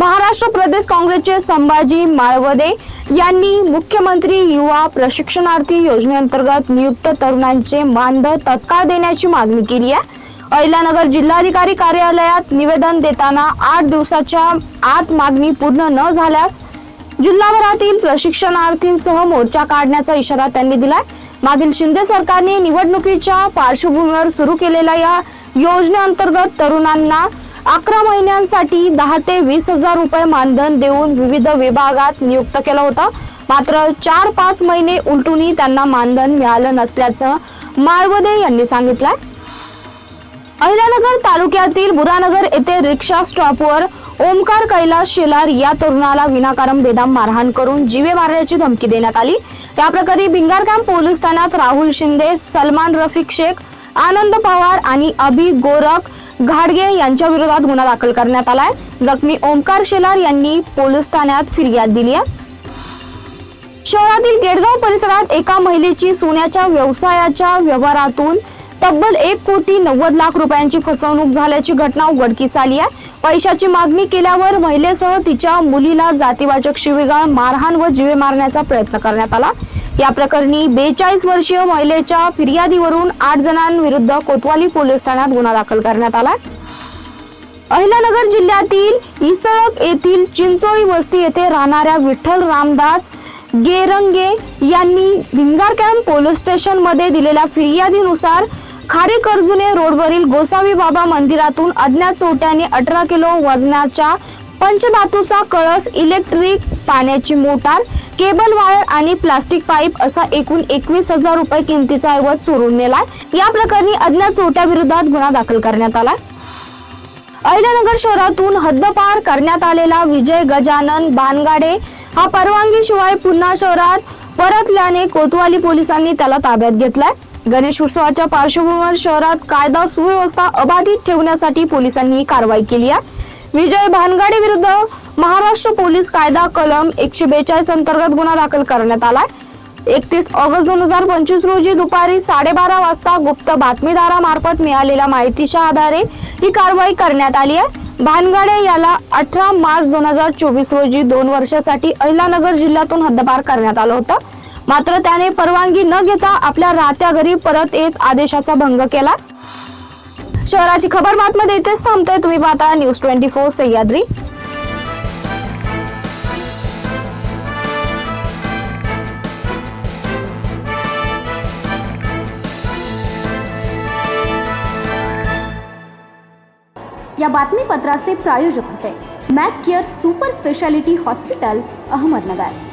महाराष्ट्र प्रदेश काँग्रेसचे संभाजी माळवदे यांनी मुख्यमंत्री युवा प्रशिक्षणार्थी योजनेअंतर्गत नियुक्त तरुणांचे मानधन तत्काळ देण्याची मागणी केली आहे. अहिलानगर जिल्हाधिकारी कार्यालयात निवेदन देताना आठ दिवसाच्या आत मागणी पूर्ण न झाल्यास जिल्हाभरातील प्रशिक्षणार्थींसह मोर्चा काढण्याचा इशारा त्यांनी दिलाय. मागील शिंदे सरकारने निवडणुकीच्या पार्श्वभूमीवर सुरू केलेल्या या योजनेअंतर्गत तरुणांना अकरा महिन्यांसाठी दहा ते वीस हजार रुपये मानधन देऊन विविध विभागात नियुक्त केलं होतं. मात्र चार पाच महिने उलटूनही त्यांना मानधन मिळालं नसल्याचं माळवदे यांनी सांगितलंय. अहिल्यानगर तालुक्यातील बुरानगर येथे रिक्षा स्टॉपवर ओमकार कैलास शेलार या तरुणाला विनाकारण बेदाम मारहाण करून जीवे मारण्याची धमकी देण्यात आली. या प्रकरणी भिंगारकॅम्प पोलीस ठाण्यात राहुल शिंदे सलमान रफिक शेख आनंद पवार आणि अभि गोरख घाडगे यांच्या विरोधात गुन्हा दाखल करण्यात आलाय. जखमी ओमकार शेलार यांनी पोलीस ठाण्यात फिर्याद दिली आहे. शहरातील गेडगाव परिसरात एका महिलेची सोन्याच्या व्यवसायाच्या व्यवहारातून तब्बल एक कोटी नव्वद लाख रुपयांची फसवणूक झाल्याची घटना उघडकीस आली आहे. पैशाची मागणी केल्यावर महिलेसह तिच्या मुलीला जातीवाचक शिवीगाळ मारहाण व जीवे मारण्याचा प्रयत्न करण्यात आला. या प्रकरणी बेचाळीस वर्षीय महिलेच्या फिर्यादीवरून आठ जणांविरुद्ध कोतवाली पोलीस ठाण्यात गुन्हा दाखल करण्यात आला. अहिलानगर जिल्ह्यातील इसळक येथील चिंचोळी वस्ती येथे राहणाऱ्या विठ्ठल रामदास गेरंगे यांनी भिंगार कॅम्प पोलीस स्टेशनमध्ये दिलेल्या फिर्यादीनुसार खारी कर्जुने रोडवरील गोसावी बाबा मंदिरातून अज्ञात चोट्याने अठरा किलो वजनाच्या पंचधातूचा कळस इलेक्ट्रिक पाण्याची मोटार केबल वायर आणि प्लास्टिक पाईप असा एकूण एकवीस हजार रुपये किमतीचा ऐवज चोरून नेलाय. या प्रकरणी अज्ञात चोरट्याविरोधात गुन्हा दाखल करण्यात आला अहिल्यानगर शहरातून हद्दपार करण्यात आलेला विजय गजानन बानगाडे हा परवानगीशिवाय पुन्हा शहरात परतल्याने कोतवाली पोलिसांनी त्याला ताब्यात घेतलाय. गणेश उत्सवाच्या पार्श्वभूमीवर शहरात कायदा सुव्यवस्था अबाधित ठेवण्यासाठी पोलिसांनी कारवाई केली आहे. विजय भानगाडे विरुद्ध महाराष्ट्र पोलीस कायदा कलम एकशे बेचाळीस अंतर्गत गुन्हा दाखल करण्यात आलाय. एकतीस ऑगस्ट दोन हजार पंचवीस रोजी दुपारी साडेबारा वाजता गुप्त बातमीदारामार्फत मिळालेल्या माहितीच्या आधारे ही कारवाई करण्यात आली आहे. भानगाडे याला अठरा मार्च दोन हजार चोवीस रोजी दोन वर्षासाठी अहिलानगर जिल्ह्यातून हद्दपार करण्यात आलं होतं. मात्र त्याने परवानगी न घेता आपल्या राहत्या घरी परत येत आदेशाचा भंग केला. शहराची खबर बातमध्ये इथेच थांबतोय. तुम्ही पाहता न्यूज ट्वेंटी फोर सह्याद्री. या बातमीपत्राचे प्रायोजक होते. Mac Care super speciality hospital Ahmednagar.